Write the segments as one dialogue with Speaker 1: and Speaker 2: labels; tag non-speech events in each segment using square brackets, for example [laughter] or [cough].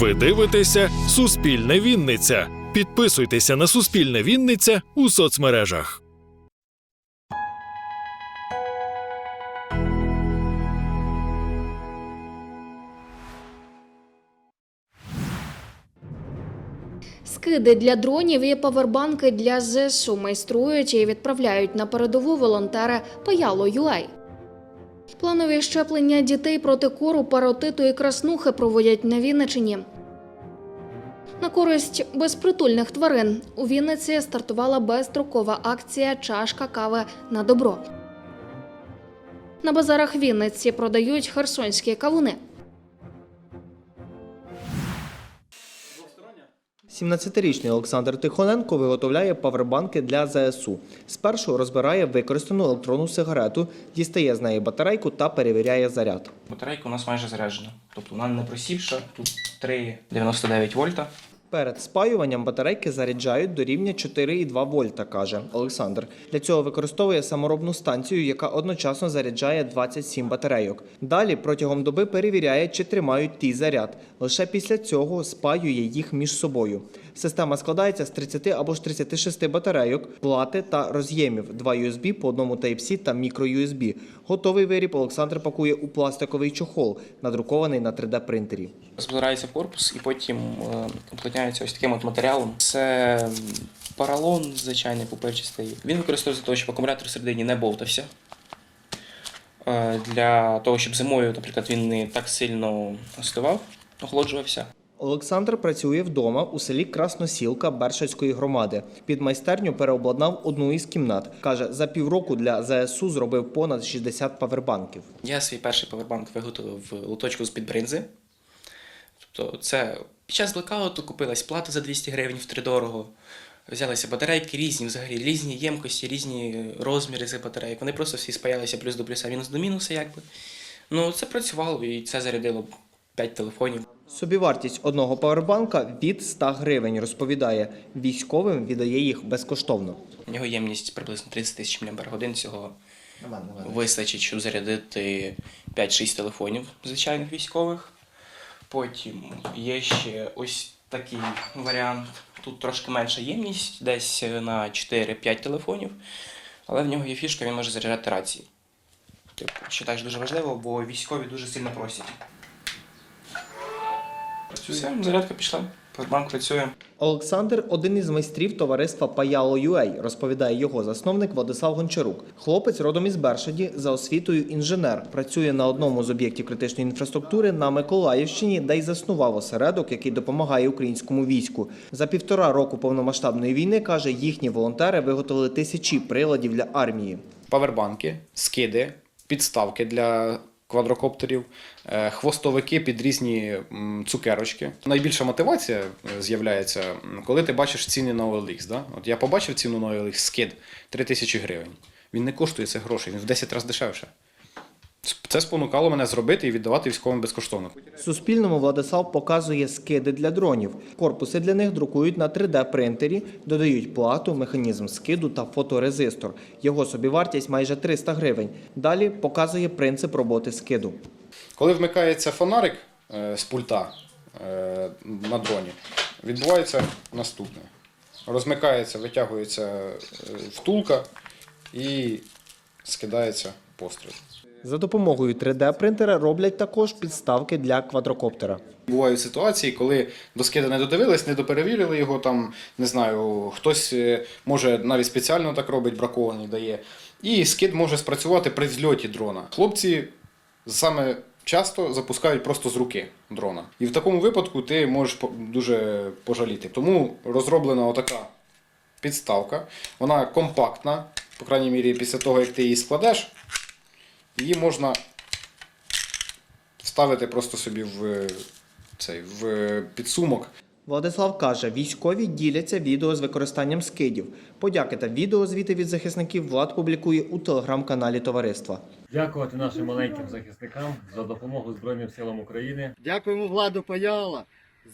Speaker 1: Ви дивитеся Суспільне Вінниця. Підписуйтеся на Суспільне Вінниця у соцмережах.
Speaker 2: Скиди для дронів і павербанки для ЗСУ майструють і відправляють на передову волонтери Паяло.ua. Планові щеплення дітей проти кору, паротиту і краснухи проводять на Вінничині. На користь безпритульних тварин у Вінниці стартувала безстрокова акція Чашка кави на добро. На базарах Вінниці продають херсонські кавуни.
Speaker 3: 17-річний Олександр Тихоненко виготовляє павербанки для ЗСУ. Спершу розбирає використану електронну сигарету, дістає з неї батарейку та перевіряє заряд.
Speaker 4: Батарейка у нас майже заряджена. Тобто вона не просівша, тут 3,99 вольта.
Speaker 3: Перед спаюванням батарейки заряджають до рівня 4,2 вольта, каже Олександр. Для цього використовує саморобну станцію, яка одночасно заряджає 27 батарейок. Далі протягом доби перевіряє, чи тримають ті заряд. Лише після цього спаює їх між собою. Система складається з 30 або ж 36 батарейок, плати та роз'ємів, два USB по одному Type-C та мікро-USB. Готовий виріб Олександр пакує у пластиковий чохол, надрукований на 3D-принтері.
Speaker 4: Збирається в корпус і потім е, уплотняється ось таким от матеріалом. Це м, поролон, звичайний пупирчастий. Він використовується для того, щоб акумулятор всередині не бовтався. Е, Для того, щоб зимою, наприклад, він не так сильно остивав, охолоджувався.
Speaker 3: Олександр працює вдома у селі Красносілка Бершацької громади. Під майстерню переобладнав одну із кімнат. Каже, за півроку для ЗСУ зробив понад 60 павербанків.
Speaker 4: Я свій перший павербанк виготовив в лоточку з-під бринзи. Тобто, це під час блекауту купилась плата за 200 гривень втридорого. Взялися батарейки різні, взагалі різні ємкості, різні розміри цих батарейок. Вони просто всі спаялися плюс до плюса, мінус до мінуса, якби. Ну, це працювало і це зарядило 5 телефонів.
Speaker 3: Собівартість одного павербанка від 100 гривень, розповідає. Військовим віддає їх безкоштовно.
Speaker 4: У нього ємність приблизно 30 тисяч мАч. Цього вистачить, щоб зарядити 5-6 телефонів звичайних військових. Потім є ще ось такий варіант. Тут трошки менша ємність, десь на 4-5 телефонів, але в нього є фішка, він може заряджати рації. Типу, що теж дуже важливо, бо військові дуже сильно просять. Все, зарядка пішла, банк працює.
Speaker 3: Олександр один із майстрів товариства Паяло.ua, розповідає його засновник Владислав Гончарук. Хлопець родом із Бершаді за освітою інженер. Працює на одному з об'єктів критичної інфраструктури на Миколаївщині, де й заснував осередок, який допомагає українському війську. За півтора року повномасштабної війни каже, їхні волонтери виготовили тисячі приладів для армії.
Speaker 5: павербанки, скиди, підставки для квадрокоптерів, е, хвостовики під різні цукерочки. Найбільша мотивація е, з'являється, коли ти бачиш ціни на OLX. Да? От я побачив ціну на OLX, скид 3 тисячі гривень. Він не коштує цих грошей, він в 10 разів дешевше. Це спонукало мене зробити і віддавати військовим безкоштовно.
Speaker 3: Суспільному Владислав показує скиди для дронів. Корпуси для них друкують на 3D-принтері, додають плату, механізм скиду та фоторезистор. Його собівартість майже 300 гривень. Далі показує принцип роботи скиду.
Speaker 5: Коли вмикається фонарик е, з пульта е, на дроні, відбувається наступне. Розмикається, витягується е, втулка і скидається постріл.
Speaker 3: За допомогою 3D-принтера роблять також підставки для квадрокоптера.
Speaker 5: Бувають ситуації, коли до скида не додивились, не доперевірили його там, не знаю, хтось е, може навіть спеціально так робить, бракований дає. І скид може спрацювати при взльоті дрона. Хлопці саме часто запускають просто з руки дрона. І в такому випадку ти можеш дуже пожаліти. Тому розроблена отака підставка. Вона компактна, по крайній мірі, після того, як ти її складеш, її можна ставити просто собі в е, цей в підсумок.
Speaker 3: Владислав каже, військові діляться відео з використанням скидів. Подяки та відеозвіти від захисників Влад публікує у телеграм-каналі товариства.
Speaker 6: Дякувати нашим маленьким захисникам за допомогу Збройним силам України.
Speaker 7: Дякуємо владу Паяла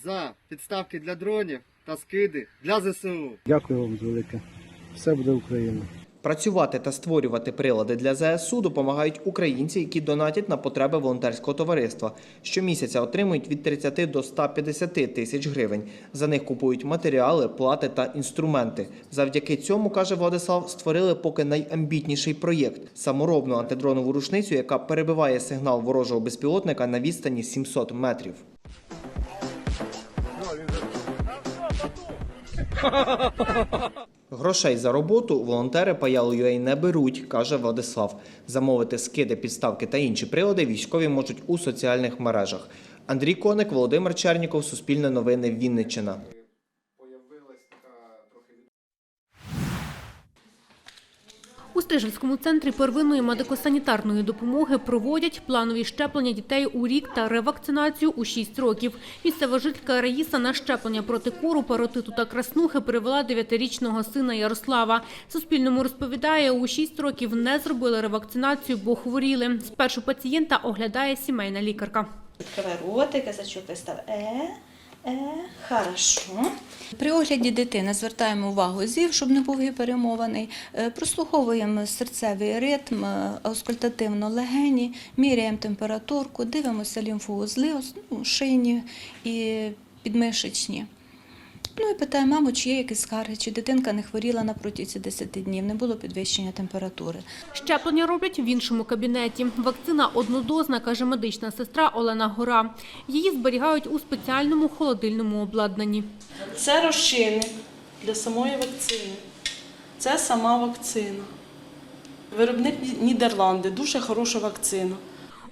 Speaker 7: за підставки для дронів та скиди для ЗСУ.
Speaker 8: Дякую вам велике. Все буде Україна.
Speaker 3: Працювати та створювати прилади для ЗСУ допомагають українці, які донатять на потреби волонтерського товариства. Щомісяця отримують від 30 до 150 тисяч гривень. За них купують матеріали, плати та інструменти. Завдяки цьому, каже Владислав, створили поки найамбітніший проєкт саморобну антидронову рушницю, яка перебиває сигнал ворожого безпілотника на відстані 700 метрів. [laughs] Грошей за роботу волонтери Паяло.ua не беруть, каже Владислав. Замовити скиди, підставки та інші прилади військові можуть у соціальних мережах. Андрій Коник, Володимир Черніков, Суспільне новини, Вінниччина.
Speaker 8: У центрі первинної медико-санітарної допомоги проводять планові щеплення дітей у рік та ревакцинацію у 6 років. Місцева жителька Раїса на щеплення проти кору, паротиту та краснухи привела 9-річного сина Ярослава. Суспільному розповідає, у 6 років не зробили ревакцинацію, бо хворіли. Спершу пацієнта оглядає сімейна лікарка.
Speaker 9: Відкривай ротик, язичок вистав. Е, е, хорошо. При огляді дитини звертаємо увагу зів, щоб не був гіперемований. Е, Прослуховуємо серцевий ритм, е, аускультативно легені, міряємо температурку, дивимося лімфоузли, ну, шийні і підмишечні. Ну і питаємо маму, чи є якісь скарги, чи дитинка не хворіла на протязі 10 днів, не було підвищення температури.
Speaker 8: Щеплення роблять в іншому кабінеті. Вакцина однодозна, каже медична сестра Олена Гора. Її зберігають у спеціальному холодильному обладнанні.
Speaker 10: Це розчинник для самої вакцини. Це сама вакцина. Виробник Нідерланди, дуже хороша вакцина.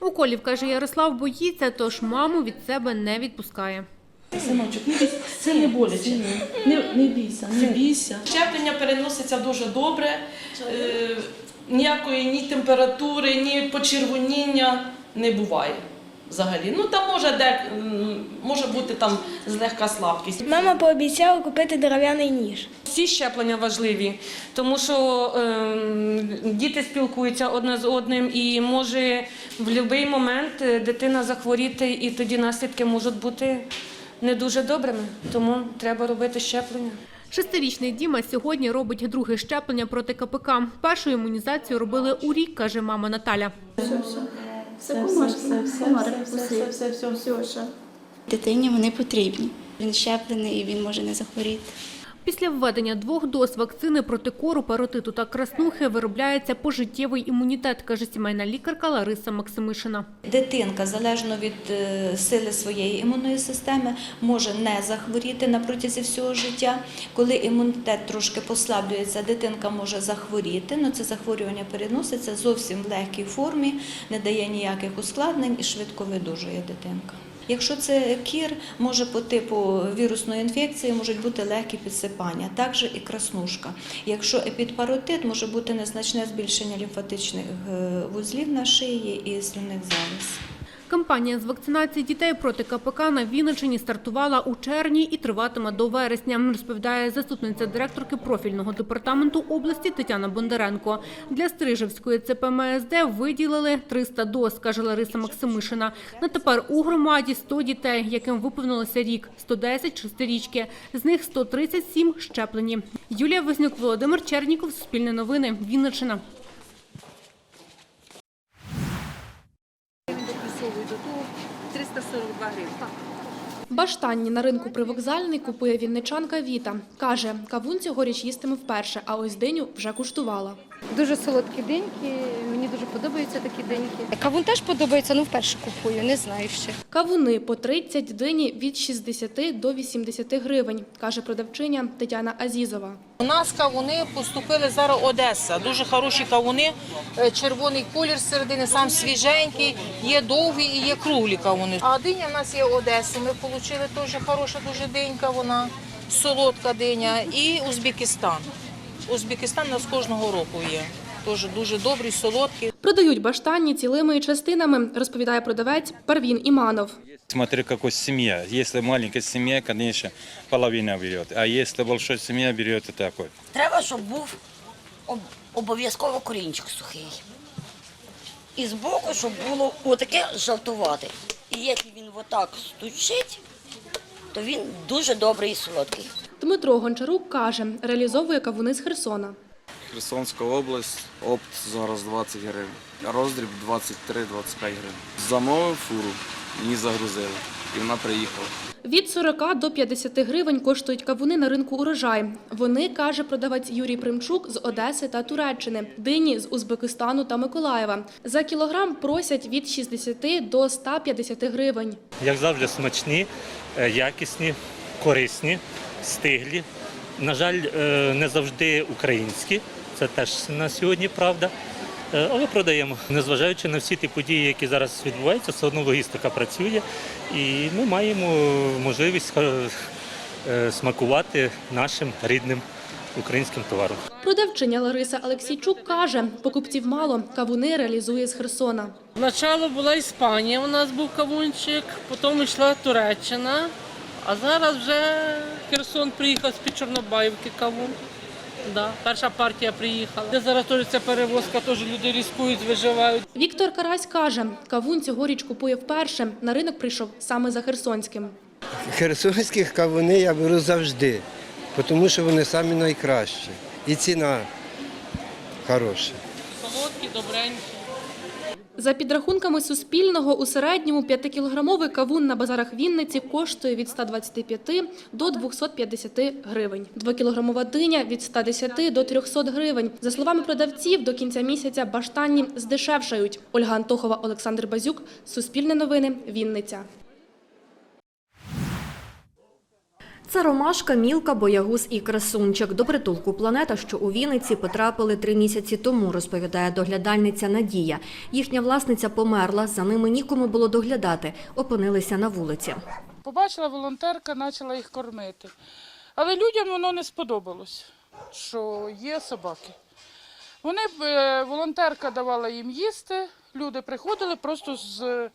Speaker 8: Уколів, каже Ярослав, боїться, тож маму від себе не відпускає.
Speaker 10: Синочок, не бійся, це не боляче. Не, не бійся, не бійся. Щеплення переноситься дуже добре. Е, ніякої ні температури, ні почервоніння не буває. Взагалі. Ну там може де м, може бути там злегка слабкість.
Speaker 11: Мама пообіцяла купити дерев'яний ніж.
Speaker 10: Всі щеплення важливі, тому що ем, діти спілкуються одне з одним і може в будь-який момент е, дитина захворіти, і тоді наслідки можуть бути не дуже добрими. Тому треба робити щеплення.
Speaker 8: Шестирічний Діма сьогодні робить друге щеплення проти КПК. Першу імунізацію робили у рік, каже мама Наталя.
Speaker 9: Дитині вони потрібні. Він щеплений і він може не захворіти.
Speaker 8: Після введення двох доз вакцини проти кору, паротиту та краснухи виробляється пожиттєвий імунітет, каже сімейна лікарка Лариса Максимишина.
Speaker 9: Дитинка, залежно від е, сили своєї імунної системи, може не захворіти на протязі всього життя. Коли імунітет трошки послаблюється, дитинка може захворіти. але це захворювання переноситься зовсім в легкій формі, не дає ніяких ускладнень і швидко видужує дитинка. Якщо це кір, може по типу вірусної інфекції можуть бути легкі підсипання, також і краснушка. Якщо епідпаротит, може бути незначне збільшення лімфатичних е, вузлів на шиї і слюних залоз.
Speaker 8: Кампанія з вакцинації дітей проти КПК на Вінниччині стартувала у червні і триватиме до вересня, розповідає заступниця директорки профільного департаменту області Тетяна Бондаренко. Для Стрижевської ЦПМСД виділили 300 доз, каже Лариса Максимишина. На тепер у громаді 100 дітей, яким виповнилося рік, 110 – шестирічки. З них 137 – щеплені. Юлія Вознюк, Володимир Черніков, Суспільне новини, Вінниччина.
Speaker 2: Баштанні на ринку привокзальний купує вінничанка Віта. Каже, кавун цьогоріч їстиме вперше, а ось диню вже куштувала.
Speaker 11: Дуже солодкі деньки, мені дуже подобаються такі деньки. Кавун теж подобається, ну вперше купую, не знаю ще.
Speaker 2: Кавуни по 30, дині від 60 до 80 гривень, каже продавчиня Тетяна Азізова.
Speaker 12: У нас кавуни поступили зараз Одеса. Дуже хороші кавуни, е, червоний колір середини, сам свіженький, є довгі і є круглі кавуни. А диня в нас є Одеси. Ми отримали теж хороша дуже динька, вона солодка диня. І Узбекистан. Узбекистан у нас кожного року є. Теж дуже добрі, солодкі.
Speaker 2: Продають баштанні цілими частинами, розповідає продавець Парвін Іманов.
Speaker 13: Смотри, какой семья. Если маленькая семья, конечно, половина берет. А большая семья берет, то такой.
Speaker 11: Треба, щоб був обов'язково корінчик сухий. І збоку, щоб було отаке жовтувате. І якщо він отак стучить, то він дуже добрий і солодкий.
Speaker 2: Дмитро Гончарук каже, реалізовує кавуни з Херсона.
Speaker 14: Херсонська область, опт зараз 20 гривень, роздріб 23-25 гривень. Замовив фуру, її загрузили, і вона приїхала.
Speaker 2: Від 40 до 50 гривень коштують кавуни на ринку урожай. Вони, каже продавець Юрій Примчук, з Одеси та Туреччини, дині з Узбекистану та Миколаєва. За кілограм просять від 60 до 150 гривень.
Speaker 6: Як завжди, смачні, е, якісні, корисні, стиглі. На жаль, е, не завжди українські. Це теж на сьогодні правда. Е, Але продаємо. Незважаючи на всі ті події, які зараз відбуваються, все одно логістика працює, і ми маємо можливість е, е, смакувати нашим рідним українським товаром.
Speaker 2: Продавчиня Лариса Олексійчук каже, покупців мало, кавуни реалізує з Херсона.
Speaker 10: Спочатку була Іспанія, у нас був кавунчик, потім йшла Туреччина, а зараз вже Херсон приїхав з-під Чорнобаївки кавун. Да, перша партія приїхала. Де зараз теж ця перевозка, теж люди різкують, виживають.
Speaker 2: Віктор Карась каже, кавун цьогоріч купує вперше. На ринок прийшов саме за Херсонським.
Speaker 15: Херсонських кавуни я беру завжди, тому що вони самі найкращі. І ціна хороша.
Speaker 10: Солодкі, добренькі.
Speaker 2: За підрахунками Суспільного, у середньому 5-кілограмовий кавун на базарах Вінниці коштує від 125 до 250 гривень. 2-кілограмова диня – від 110 до 300 гривень. За словами продавців, до кінця місяця баштанні здешевшають. Ольга Антохова, Олександр Базюк, Суспільне новини, Вінниця.
Speaker 16: Це ромашка, мілка, боягуз і красунчик. До притулку планета, що у Вінниці, потрапили три місяці тому, розповідає доглядальниця Надія. Їхня власниця померла, за ними нікому було доглядати, опинилися на вулиці.
Speaker 10: Побачила волонтерка, почала їх кормити. Але людям воно не сподобалось, що є собаки. Вони е, волонтерка давала їм їсти, люди приходили, просто з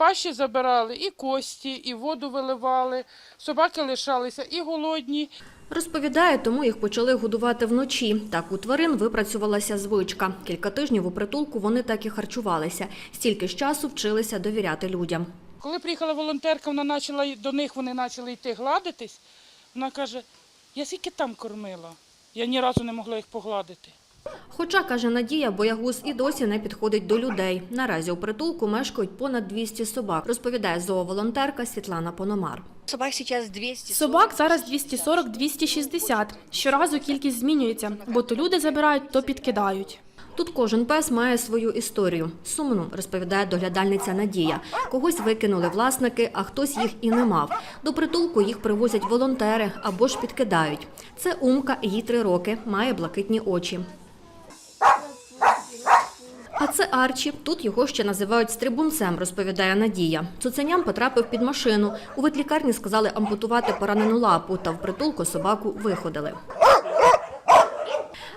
Speaker 10: пащі забирали і кості, і воду виливали. Собаки лишалися і голодні,
Speaker 16: Розповідає, тому їх почали годувати вночі. Так у тварин випрацювалася звичка. Кілька тижнів у притулку вони так і харчувалися. Стільки ж часу вчилися довіряти людям.
Speaker 10: Коли приїхала волонтерка, вона почала до них вони почали йти гладитись. Вона каже: я скільки там кормила, я ні разу не могла їх погладити.
Speaker 16: Хоча, каже Надія, боягуз і досі не підходить до людей. Наразі у притулку мешкають понад 200 собак, розповідає зооволонтерка Світлана Пономар.
Speaker 11: Собак зараз 200.
Speaker 2: Собак зараз 240-260. Щоразу кількість змінюється, бо то люди забирають, то підкидають.
Speaker 16: Тут кожен пес має свою історію. Сумну, розповідає доглядальниця Надія. Когось викинули власники, а хтось їх і не мав. До притулку їх привозять волонтери або ж підкидають. Це Умка, їй три роки, має блакитні очі. А це Арчі. Тут його ще називають стрибунцем, розповідає Надія. Цуценям потрапив під машину. У ветлікарні сказали ампутувати поранену лапу, та в притулку собаку виходили.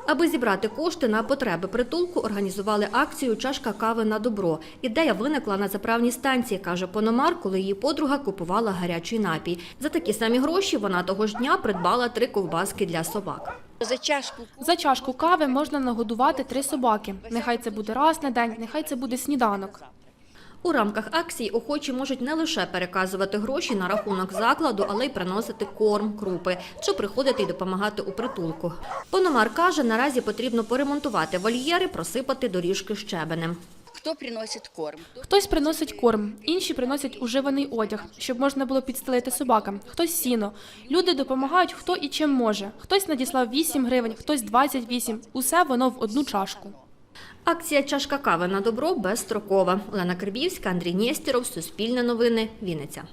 Speaker 16: Аби зібрати кошти на потреби притулку, організували акцію Чашка кави на добро. Ідея виникла на заправній станції, каже Пономар, коли її подруга купувала гарячий напій. За такі самі гроші вона того ж дня придбала три ковбаски для собак.
Speaker 11: За чашку
Speaker 2: За чашку кави можна нагодувати три собаки. Нехай це буде раз на день, нехай це буде сніданок.
Speaker 16: У рамках акції охочі можуть не лише переказувати гроші на рахунок закладу, але й приносити корм, крупи чи приходити й допомагати у притулку. Пономар каже, наразі потрібно поремонтувати вольєри, просипати доріжки щебенем.
Speaker 11: Хто приносить корм?
Speaker 2: Хтось приносить корм, інші приносять уживаний одяг, щоб можна було підстелити собакам. Хтось сіно. Люди допомагають хто і чим може. Хтось надіслав 8 гривень, хтось 28. Усе воно в одну чашку.
Speaker 16: Акція Чашка кави на добро безстрокова. Олена Кирбівська, Андрій Нєстєров, Суспільне новини, Вінниця.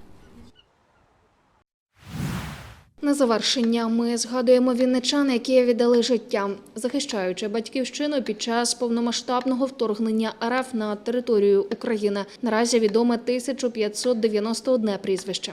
Speaker 2: На завершення ми згадуємо вінничан, які віддали життя, захищаючи батьківщину під час повномасштабного вторгнення РФ на територію України. Наразі відоме 1591 прізвище.